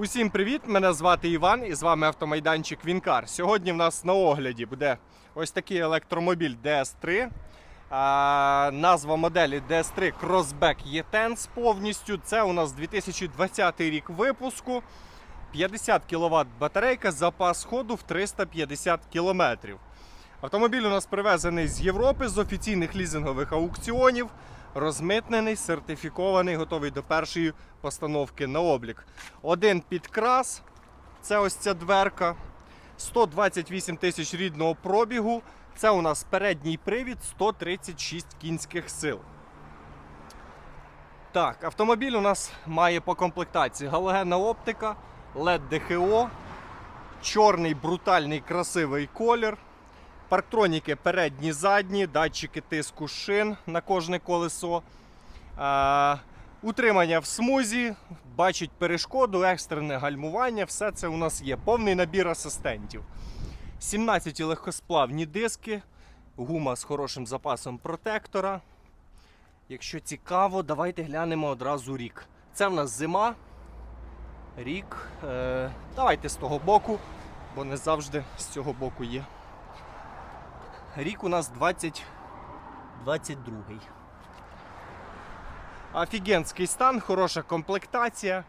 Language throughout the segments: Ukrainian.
Усім привіт! Мене звати Іван і з вами автомайданчик Вінкар. Сьогодні в нас на огляді буде ось такий електромобіль DS3. А, назва моделі DS3 Crossback E-Tense повністю. Це у нас 2020 рік випуску. 50 кВт батарейка, запас ходу в 350 км. Автомобіль у нас привезений з Європи з офіційних лізингових аукціонів, розмитнений, сертифікований, готовий до першої постановки на облік. Один підкрас, це ось ця дверка. 128 тисяч рідного пробігу. Це у нас передній привід 136 кінських сил. Так, автомобіль у нас має по комплектації галогенна оптика, LED DHO, чорний брутальний красивий колір. Парктроніки передні, задні, датчики тиску шин на кожне колесо. А, утримання в смузі, бачить перешкоду, екстрене гальмування. Все це у нас є. Повний набір асистентів. 17 легкосплавні диски, гума з хорошим запасом протектора. Якщо цікаво, давайте глянемо одразу рік. Це в нас зима. Рік. Е, давайте з того боку, бо не завжди з цього боку є. Рік у нас 20... 22. Офігенський стан, хороша комплектація.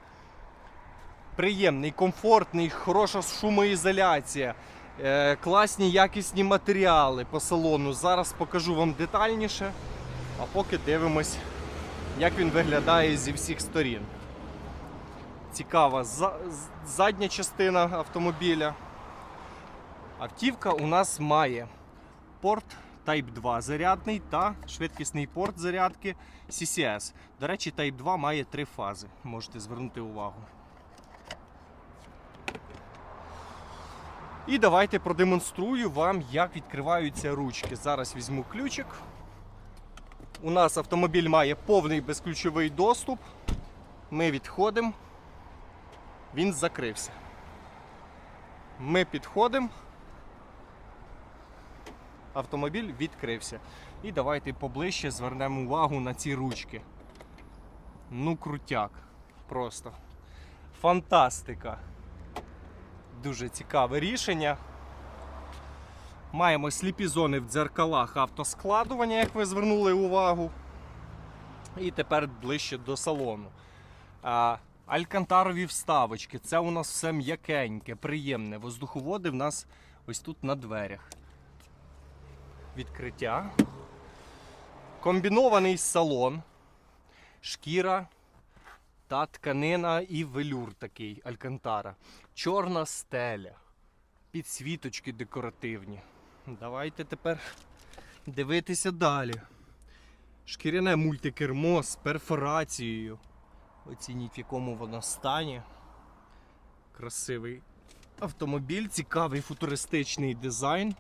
Приємний, комфортний, хороша шумоізоляція. Е, класні якісні матеріали по салону. Зараз покажу вам детальніше. А поки дивимось, як він виглядає зі всіх сторін. Цікава задня частина автомобіля. Автівка у нас має порт Type 2 зарядний та швидкісний порт зарядки CCS. До речі, Type 2 має три фази. Можете звернути увагу. І давайте продемонструю вам, як відкриваються ручки. Зараз візьму ключик. У нас автомобіль має повний безключовий доступ. Ми відходимо. Він закрився. Ми підходимо. Автомобіль відкрився. І давайте поближче звернемо увагу на ці ручки. Ну, крутяк. Просто. Фантастика. Дуже цікаве рішення. Маємо сліпі зони в дзеркалах автоскладування, як ви звернули увагу. І тепер ближче до салону. А, Алькантарові вставочки. Це у нас все м'якеньке, приємне. Воздуховоди в нас ось тут на дверях. Відкриття. Комбінований салон, шкіра та тканина і велюр такий Алькантара. Чорна стеля. Підсвіточки декоративні. Давайте тепер дивитися далі. Шкіряне мультикермо з перфорацією. Оцініть, в якому воно стані. Красивий автомобіль, цікавий футуристичний дизайн.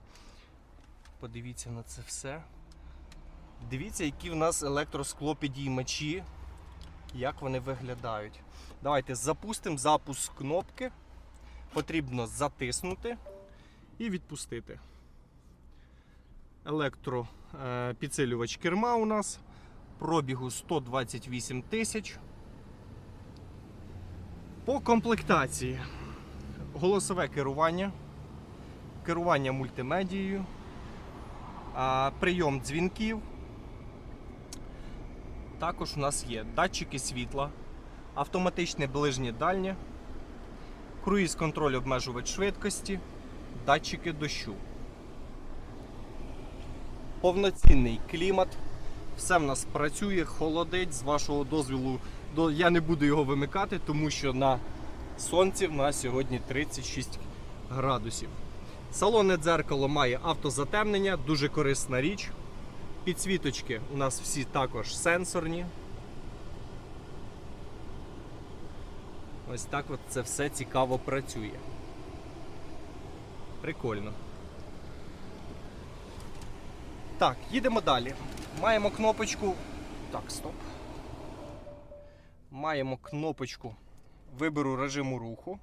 Подивіться на це все. Дивіться, які в нас електросклопідіймачі, як вони виглядають. Давайте запустимо запуск кнопки. Потрібно затиснути і відпустити. Електропідсилювач керма у нас. Пробігу 128 тисяч. По комплектації. Голосове керування, керування мультимедією, прийом дзвінків. Також у нас є датчики світла, автоматичне ближнє дальнє, круїз контроль обмежувач швидкості, датчики дощу. Повноцінний клімат. Все в нас працює, холодить. З вашого дозволу до- я не буду його вимикати, тому що на сонці в нас сьогодні 36 градусів. Салонне дзеркало має автозатемнення, дуже корисна річ. Підсвіточки у нас всі також сенсорні. Ось так от це все цікаво працює. Прикольно. Так, їдемо далі. Маємо кнопочку. Так, стоп. Маємо кнопочку вибору режиму руху.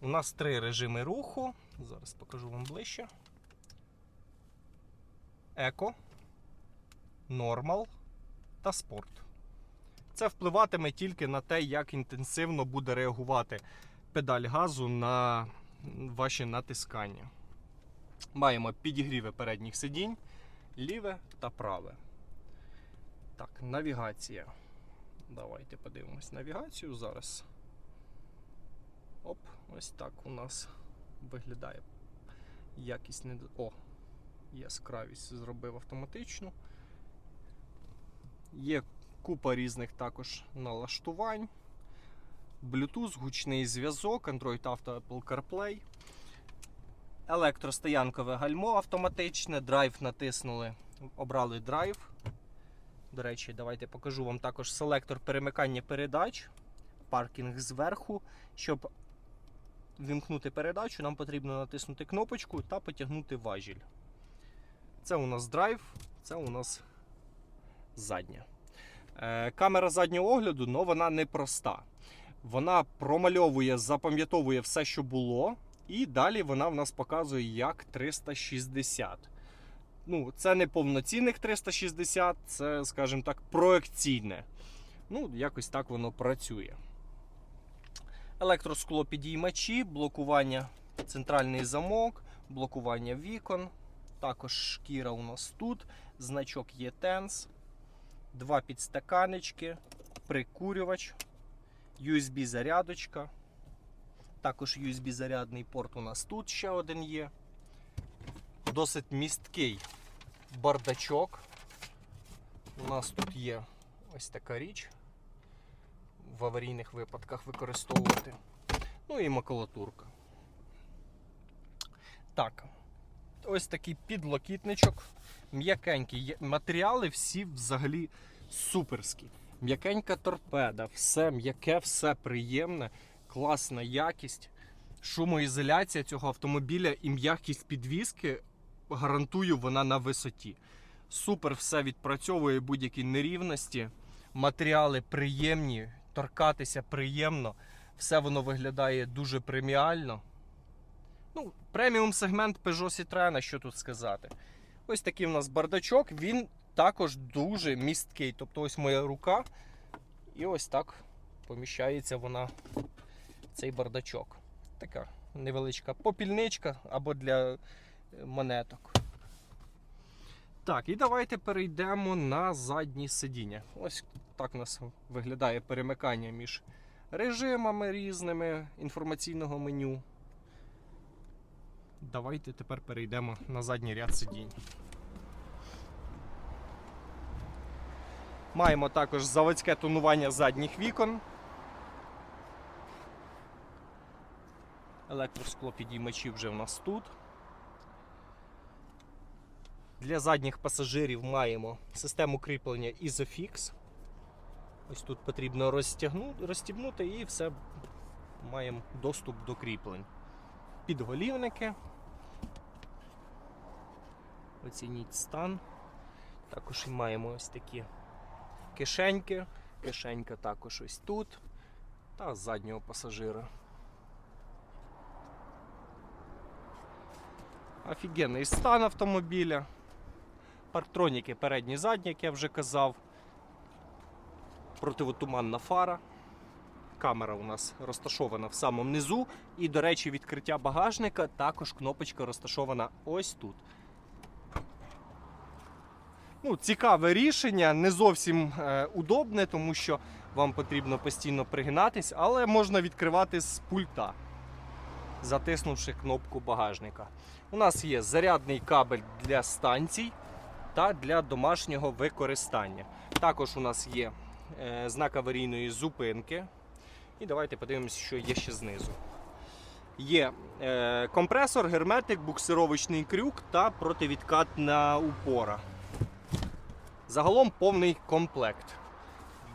У нас три режими руху. Зараз покажу вам ближче. Еко, нормал та спорт. Це впливатиме тільки на те, як інтенсивно буде реагувати педаль газу на ваші натискання. Маємо підігріви передніх сидінь, ліве та праве. Так, навігація. Давайте подивимось навігацію зараз. Оп, ось так у нас виглядає. Якість не. О! Яскравість зробив автоматично. Є купа різних також налаштувань. Bluetooth, гучний зв'язок, Android Auto, Apple CarPlay. Електростоянкове гальмо автоматичне. Драйв натиснули, обрали драйв. До речі, давайте покажу вам також селектор перемикання передач. Паркінг зверху. Щоб вімкнути передачу, нам потрібно натиснути кнопочку та потягнути важіль. Це у нас драйв, це у нас задня. Е, камера заднього огляду, але вона не проста. Вона промальовує, запам'ятовує все, що було, і далі вона в нас показує як 360. Ну, це не повноцінних 360, це, скажімо так, проекційне. Ну, якось так воно працює. Електросклопідіймачі, блокування центральний замок, блокування вікон. Також шкіра у нас тут, значок є TENS, два підстаканечки, прикурювач, USB-зарядочка. Також USB-зарядний порт у нас тут ще один є. Досить місткий бардачок. У нас тут є ось така річ. В аварійних випадках використовувати. Ну і макулатурка. Так, ось такий підлокітничок. М'якенький. Матеріали всі взагалі суперські. М'якенька торпеда, все м'яке, все приємне, класна якість. Шумоізоляція цього автомобіля і м'якість підвіски гарантую, вона на висоті. Супер все відпрацьовує будь-які нерівності. Матеріали приємні, торкатися приємно. Все воно виглядає дуже преміально. Ну, преміум сегмент Peugeot Citroën, що тут сказати. Ось такий в нас бардачок, він також дуже місткий. Тобто ось моя рука, і ось так поміщається вона цей бардачок. Така невеличка попільничка або для е, монеток. Так, і давайте перейдемо на заднє сидіння. Ось так у нас виглядає перемикання між режимами різними інформаційного меню. Давайте тепер перейдемо на задній ряд сидінь. Маємо також заводське тонування задніх вікон. Електросклопідіймачі вже в нас тут. Для задніх пасажирів маємо систему кріплення Isofix. Ось тут потрібно розстібнути і все маємо доступ до кріплень. Підголівники. Оцініть стан. Також і маємо ось такі кишеньки. Кишенька також ось тут. Та заднього пасажира. Офігенний стан автомобіля. Парктроніки передні задні, як я вже казав. Противотуманна фара. Камера у нас розташована в самому низу. І, до речі, відкриття багажника також кнопочка розташована ось тут. Ну, цікаве рішення, не зовсім е, удобне, тому що вам потрібно постійно пригинатись, але можна відкривати з пульта, затиснувши кнопку багажника. У нас є зарядний кабель для станцій та для домашнього використання. Також у нас є е, знак аварійної зупинки. І давайте подивимося, що є ще знизу. Є е, компресор, герметик, буксировочний крюк та противідкатна упора. Загалом повний комплект.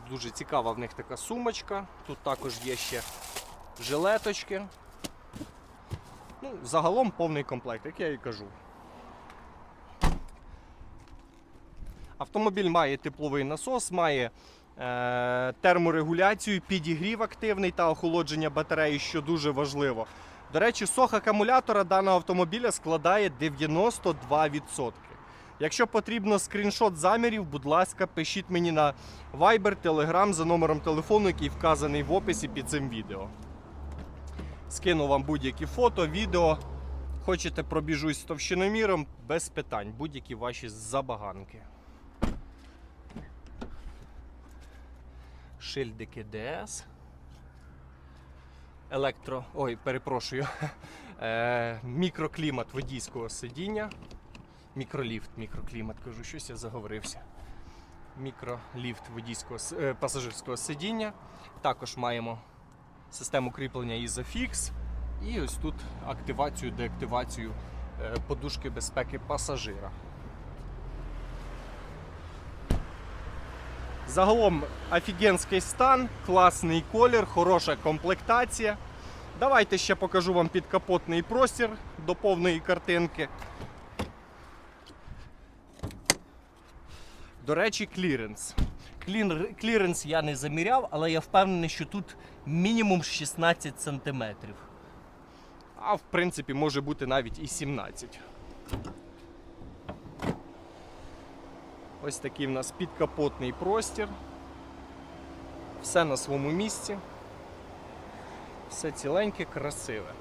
Дуже цікава в них така сумочка. Тут також є ще жилеточки. Ну, загалом повний комплект, як я і кажу. Автомобіль має тепловий насос, має е, терморегуляцію, підігрів активний та охолодження батареї, що дуже важливо. До речі, сох акумулятора даного автомобіля складає 92%. Якщо потрібно скріншот замірів, будь ласка, пишіть мені на Viber, Telegram за номером телефону, який вказаний в описі під цим відео. Скину вам будь-які фото, відео. Хочете пробіжусь з товщиноміром, без питань, будь-які ваші забаганки. Шильдики ДС. Електро. Ой, перепрошую. Е, мікроклімат водійського сидіння. Мікроліфт, мікроклімат, кажу, щось я заговорився. Мікроліфт водійського е, пасажирського сидіння. Також маємо систему кріплення Isofix. І ось тут активацію, деактивацію е, подушки безпеки пасажира. Загалом офігенський стан, класний колір, хороша комплектація. Давайте ще покажу вам підкапотний простір до повної картинки. До речі, кліренс. Кліренс я не заміряв, але я впевнений, що тут мінімум 16 см. А в принципі може бути навіть і 17. Ось такий в нас підкапотний простір. Все на своєму місці. Все ціленьке, красиве.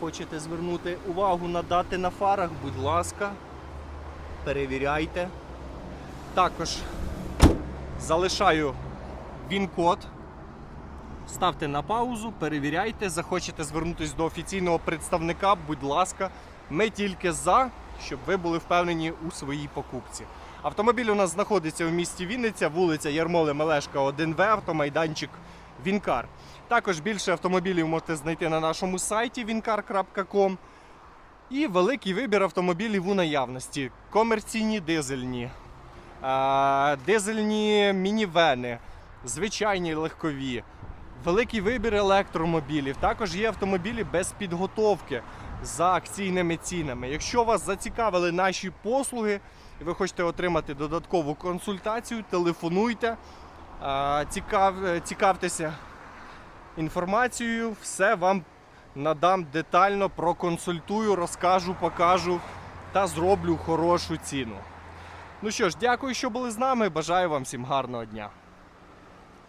Хочете звернути увагу на дати на фарах, будь ласка, перевіряйте. Також залишаю він-код. Ставте на паузу, перевіряйте, захочете звернутися до офіційного представника, будь ласка, ми тільки за, щоб ви були впевнені у своїй покупці. Автомобіль у нас знаходиться в місті Вінниця, вулиця Ярмоли Мелешка, 1В, автомайданчик Вінкар. Також більше автомобілів можете знайти на нашому сайті wincar.com. І великий вибір автомобілів у наявності: комерційні дизельні, дизельні мінівени, звичайні легкові, великий вибір електромобілів. Також є автомобілі без підготовки за акційними цінами. Якщо вас зацікавили наші послуги, і ви хочете отримати додаткову консультацію, телефонуйте, цікав, е, цікавтеся інформацією, все вам надам детально, проконсультую, розкажу, покажу та зроблю хорошу ціну. Ну що ж, дякую, що були з нами. Бажаю вам всім гарного дня.